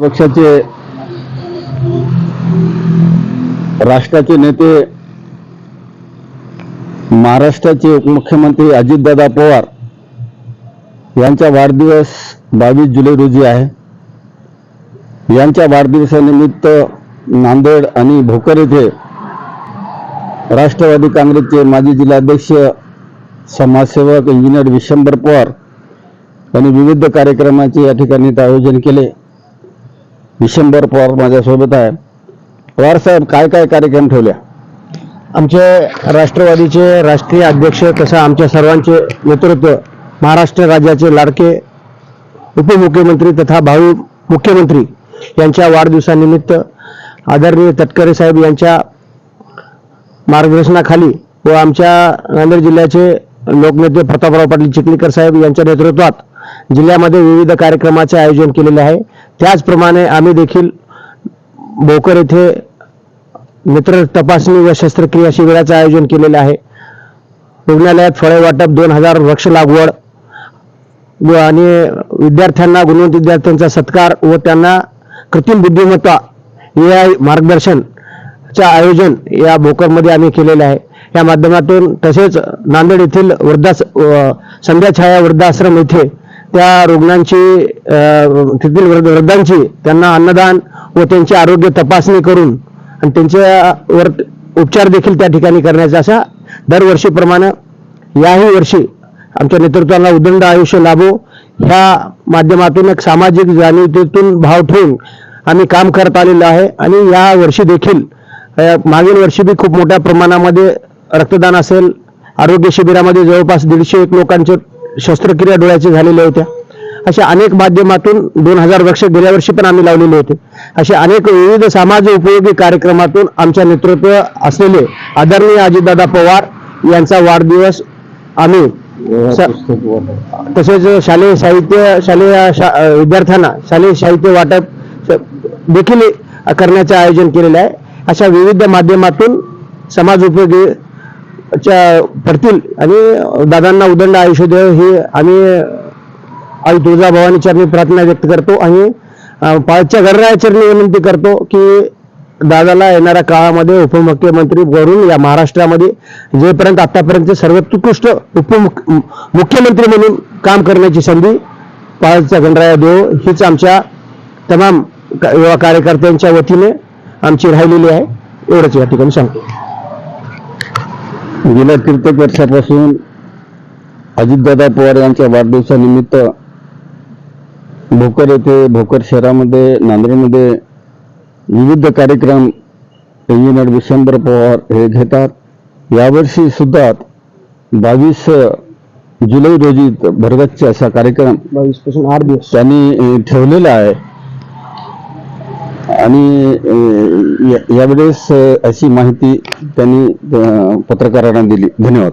पक्षाचे राष्ट्राचे नेते महाराष्ट्राचे उपमुख्यमंत्री अजितदादा पवार यांचा वाढदिवस बावीस जुलै रोजी आहे. यांच्या वाढदिवसानिमित्त नांदेड आणि भोकर येथे राष्ट्रवादी काँग्रेसचे माजी जिल्हाध्यक्ष समाजसेवक इंजिनियर विशंबर पवार यांनी विविध कार्यक्रमाचे या ठिकाणी आयोजन केले. विशंभर पवार माझ्यासोबत आहे. पवार साहेब काय काय कार्यक्रम ठेवल्या? आमचे राष्ट्रवादीचे राष्ट्रीय अध्यक्ष तसं आमच्या सर्वांचे नेतृत्व महाराष्ट्र राज्याचे लाडके उपमुख्यमंत्री तथा भावी मुख्यमंत्री यांच्या वाढदिवसानिमित्त आदरणीय तटकरे साहेब यांच्या मार्गदर्शनाखाली व आमच्या नांदेड जिल्ह्याचे लोकनेते प्रतापराव पाटील चिखलीकर साहेब यांच्या नेतृत्वात जिल्ह्यामध्ये विविध कार्यक्रमाचे आयोजन केलेले आहे. त्याचप्रमाणे आम्ही देखील भोकर येथे नेत्र तपासणी व शस्त्रक्रिया शिबिराचं आयोजन केलेलं आहे. रुग्णालयात फळे वाटप दोन हजार वृक्ष लागवड व आणि विद्यार्थ्यांना गुणवंत विद्यार्थ्यांचा सत्कार व त्यांना कृत्रिम बुद्धिमत्ता ए आय मार्गदर्शनचं आयोजन या भोकरमध्ये आम्ही केलेलं आहे. या माध्यमातून तसेच नांदेड येथील वृद्धास संध्याछाया संध्या छाया वृद्धाश्रम येथे त्या रुग्णांची तेथील वृद्धांची त्यांना अन्नदान व त्यांची आरोग्य तपासणी करून आणि त्यांच्यावर उपचार देखील त्या ठिकाणी करण्याचा असा दरवर्षीप्रमाणे याही वर्षी आमच्या नेतृत्वाला उदंड आयुष्य लाभो. ह्या माध्यमातून एक सामाजिक जाणीवतेतून भाव ठेवून आम्ही काम करत आलेलो आहे आणि या वर्षी देखील मागील वर्षी बी खूप मोठ्या प्रमाणामध्ये रक्तदान असेल. आरोग्य शिबिरामध्ये जवळपास दीडशे एक लोकांचे शस्त्रक्रिया डोळ्याची झालेल्या होत्या. अशा अनेक माध्यमातून दोन हजार वर्ष गेल्या वर्षी पण आम्ही लावलेले होते. असे अनेक विविध समाज उपयोगी कार्यक्रमातून आमच्या नेतृत्व असलेले आदरणीय अजितदादा पवार यांचा वाढदिवस आम्ही तसेच शालेय साहित्य शालेय शा- विद्यार्थ्यांना शालेय साहित्य वाटप देखील करण्याचे आयोजन केलेले आहे. अशा विविध माध्यमातून समाज उपयोगी पडतील. आणि दादांना उदंड आयुष्य देव ही आम्ही आई तुळजाभवानी चरणी प्रार्थना व्यक्त करतो आणि पाळच्या गणराया चरणी विनंती करतो की दादाला येणाऱ्या काळामध्ये उपमुख्यमंत्री करून या महाराष्ट्रामध्ये जेपर्यंत आतापर्यंत सर्वोत्कृष्ट उपमुख मुख्यमंत्री म्हणून काम करण्याची संधी पाळच्या गणराया देव हीच आमच्या तमाम युवा कार्यकर्त्यांच्या वतीने आमची राहिलेली आहे. एवढंच या ठिकाणी सांगतो. गेल्या कित्येक वर्षापासून अजितदादा पवार यांच्या वाढदिवसानिमित्त भोकर येथे भोकर शहरामध्ये नांदेडमध्ये विविध कार्यक्रम इंजिनियर विशंभर पवार हे घेतात. यावर्षी सुद्धा बावीस जुलै रोजी भरगच्च असा कार्यक्रम बावीसपासून आठ दिवस. त्यांनी ठेवलेला आहे. आणि या- यावेळेस अशी माहिती त्यांनी पत्रकारांना दिली. धन्यवाद.